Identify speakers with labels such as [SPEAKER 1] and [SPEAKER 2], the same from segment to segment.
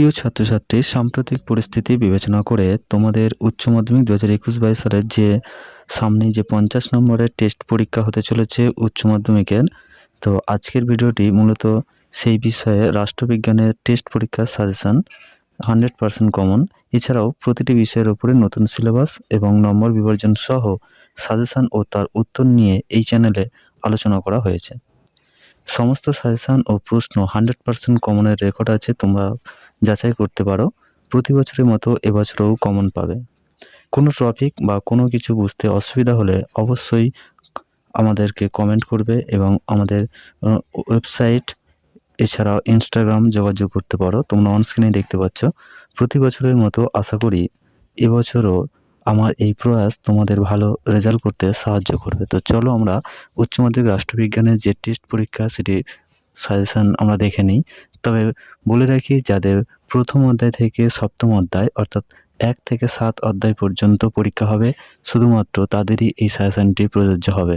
[SPEAKER 1] প্রিয় ছাত্রছাত্রী, সাম্প্রতিক পরিস্থিতি বিবেচনা করে তোমাদের উচ্চ মাধ্যমিক দু হাজার একুশ বাইশ সালের যে সামনে যে পঞ্চাশ নম্বরের টেস্ট পরীক্ষা হতে চলেছে উচ্চ মাধ্যমিকের, তো আজকের ভিডিওটি মূলত সেই বিষয়ে রাষ্ট্রবিজ্ঞানের টেস্ট পরীক্ষার সাজেশান হান্ড্রেড পার্সেন্ট কমন। এছাড়াও প্রতিটি বিষয়ের ওপরে নতুন সিলেবাস এবং নম্বর বিভাজন সহ সাজেশান ও তার উত্তর নিয়ে এই চ্যানেলে আলোচনা করা হয়েছে। সমস্ত সাজেশান ও প্রশ্ন হান্ড্রেড পার্সেন্ট কমনের রেকর্ড আছে, তোমরা যাচাই করতে পারো। প্রতি বছরের মতো এবছরও কমন পাবে। কোনো টপিক বা কোনো কিছু বুঝতে অসুবিধা হলে অবশ্যই আমাদেরকে কমেন্ট করবে এবং আমাদের ওয়েবসাইট, এছাড়াও ইনস্টাগ্রাম যোগাযোগ করতে পারো। তোমরা অনস্ক্রিনে দেখতে পাচ্ছ। প্রতি বছরের মতো আশা করি এবছরও আমার এই প্রয়াস তোমাদের ভালো রেজাল্ট করতে সাহায্য করবে। তো চলো আমরা উচ্চ মাধ্যমিক রাষ্ট্রবিজ্ঞানের যে টেস্ট পরীক্ষা, সেটি সাজেশান আমরা দেখে নিই। তবে বলে রাখি, যাদের প্রথম অধ্যায় থেকে সপ্তম অধ্যায়, অর্থাৎ এক থেকে সাত অধ্যায় পর্যন্ত পরীক্ষা হবে, শুধুমাত্র তাদেরই এই সাজেশানটি প্রযোজ্য হবে।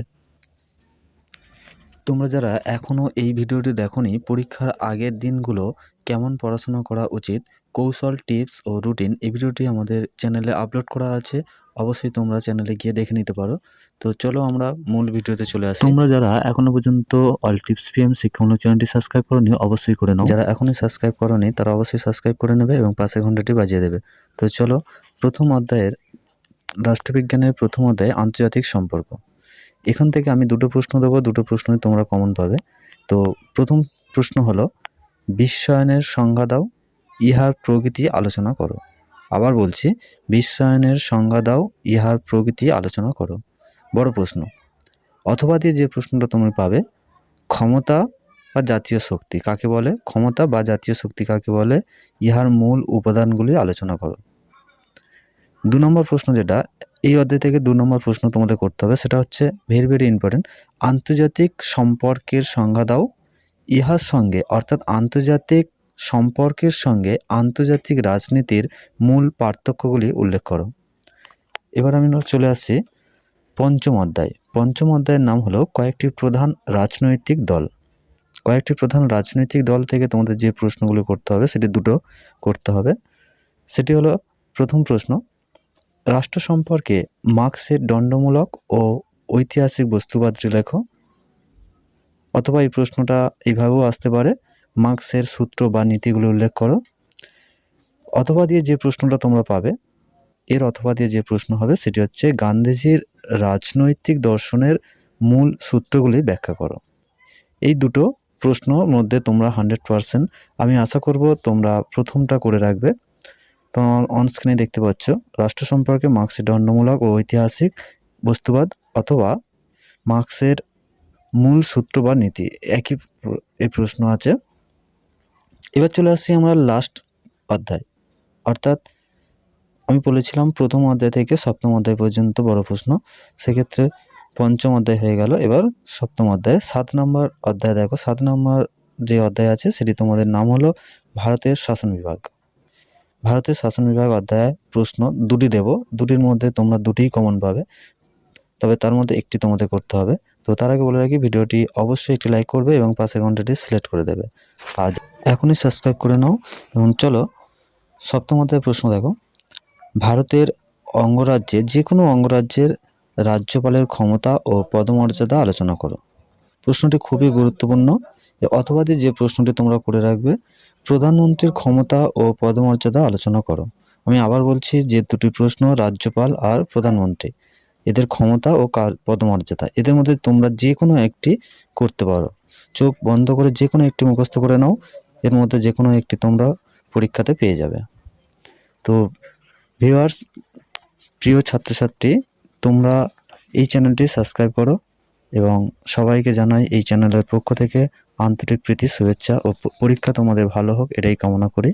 [SPEAKER 1] তোমরা যারা এখনও এই ভিডিওটি দেখোনি, পরীক্ষার আগের দিনগুলো কেমন পড়াশোনা করা উচিত কৌশল টিপস ও রুটিন এই ভিডিওটি আমাদের চ্যানেলে আপলোড করা আছে। অবশ্যই তোমরা চ্যানেলে গিয়ে দেখে নিতে পারো। তো চলো আমরা মূল ভিডিওতে চলে আসি। তোমরা যারা এখনও পর্যন্ত অল টিপস পিএম শিক্ষামূলক চ্যানেলটি সাবস্ক্রাইব করোনি অবশ্যই করে নাও। যারা এখনই সাবস্ক্রাইব করোনি তারা অবশ্যই সাবস্ক্রাইব করে নেবে এবং পাশে ঘন্টাটি বাজিয়ে দেবে। তো চলো প্রথম অধ্যায়ের রাষ্ট্রবিজ্ঞানের প্রথম অধ্যায় আন্তর্জাতিক সম্পর্ক। এখান থেকে আমি দুটো প্রশ্ন দেবো দুটো প্রশ্নই তোমরা কমন পাবে। তো প্রথম প্রশ্ন হলো বিশ্বায়নের সংজ্ঞা দাও। ইহার প্রকৃতি আলোচনা করো। আবার বলছি, বিশ্বায়নের সংজ্ঞা দাও, ইহার প্রকৃতি আলোচনা করো। বড় প্রশ্ন। অথবা দিয়ে যে প্রশ্নটা তুমি পাবে, ক্ষমতা বা জাতীয় শক্তি কাকে বলে? ক্ষমতা বা জাতীয় শক্তি কাকে বলে? ইহার মূল উপাদানগুলি আলোচনা করো। দু নম্বর প্রশ্ন যেটা, এই অধ্যায় থেকে দু নম্বর প্রশ্ন তোমাদের করতে হবে, সেটা হচ্ছে ভেরি ভেরি ইম্পর্টেন্ট আন্তর্জাতিক সম্পর্কের সংজ্ঞা দাও, ইহার সঙ্গে, অর্থাৎ আন্তর্জাতিক সম্পর্কের সঙ্গে আন্তর্জাতিক রাজনীতির মূল পার্থক্যগুলি উল্লেখ করো। এবার আমি চলে আসছি পঞ্চম অধ্যায়। পঞ্চম অধ্যায়ের নাম হলো কয়েকটি প্রধান রাজনৈতিক দল। কয়েকটি প্রধান রাজনৈতিক দল থেকে তোমাদের যে প্রশ্নগুলো করতে হবে, সেটি দুটো করতে হবে। সেটি হলো, প্রথম প্রশ্ন, রাষ্ট্র সম্পর্কে মার্ক্সের দণ্ডমূলক ও ঐতিহাসিক বস্তুবাদটি লেখো। অথবা এই প্রশ্নটা এইভাবেও আসতে পারে মার্ক্সের সূত্র বা নীতিগুলো উল্লেখ করো। অথবা দিয়ে যে প্রশ্নটা তোমরা পাবে, এর অথবা দিয়ে যে প্রশ্ন হবে সেটি হচ্ছে গান্ধীজির রাজনৈতিক দর্শনের মূল সূত্রগুলি ব্যাখ্যা করো। এই দুটো প্রশ্নর মধ্যে তোমরা হান্ড্রেড পারসেন্ট, আমি আশা করব তোমরা প্রথমটা করে রাখবে। তোমার অনস্ক্রিনে দেখতে পাচ্ছ, রাষ্ট্র সম্পর্কে মার্ক্সের দণ্ডমূলক ও ঐতিহাসিক বস্তুবাদ অথবা মার্ক্সের মূল সূত্র বা নীতি, একই এই প্রশ্ন আছে। এবার চলে আসছি আমরা লাস্ট অধ্যায়। অর্থাৎ আমি বলেছিলাম প্রথম অধ্যায় থেকে সপ্তম অধ্যায় পর্যন্ত বড় প্রশ্ন। সেক্ষেত্রে পঞ্চম অধ্যায় হয়ে গেল। এবার সপ্তম অধ্যায়। সাত নম্বর অধ্যায় দেখো। সাত নম্বর যে অধ্যায় আছে, সেটি তোমাদের নাম হলো ভারতের শাসন বিভাগ। ভারতের শাসন বিভাগ অধ্যায় প্রশ্ন দুটি দেব। দুটির মধ্যে তোমরা দুটিই কমন পাবে। তবে তার মধ্যে একটি তোমাদের করতে হবে। তো তার আগে বলে রাখি, ভিডিওটি অবশ্যই একটি লাইক করবে এবং পাশের ঘন্টাটি সিলেক্ট করে দেবে। আজ এখনই সাবস্ক্রাইব করে নাও এবং চলো সপ্তম অধ্যায় প্রশ্ন দেখো। ভারতের অঙ্গরাজ্যে যে কোনো অঙ্গরাজ্যের রাজ্যপালের ক্ষমতা ও পদমর্যাদা আলোচনা করো। প্রশ্নটি খুবই গুরুত্বপূর্ণ। এ অথবা যে প্রশ্নটি তোমরা করে রাখবে, প্রধানমন্ত্রীর ক্ষমতা ও পদমর্যাদা আলোচনা করো। আমি আবার বলছি যে দুটি প্রশ্ন রাজ্যপাল আর প্রধানমন্ত্রী। এদের ক্ষমতা ও পদমর্যাদা। এদের মধ্যে তোমরা যে কোনো একটি করতে পারো। চোখ বন্ধ করে যে কোনো একটি মুখস্থ করে নাও। এর মধ্যে যে কোনো একটি তোমরা পরীক্ষাতে পেয়ে যাবে। তো ভিউয়ার্স প্রিয় ছাত্রছাত্রী, তোমরা এই চ্যানেলটি সাবস্ক্রাইব করো এবং সবাইকে জানাই এই চ্যানেলের পক্ষ থেকে আন্তরিক প্রীতি, শুভেচ্ছা ও পরীক্ষা তোমাদের ভালো হোক, এটাই কামনা করি।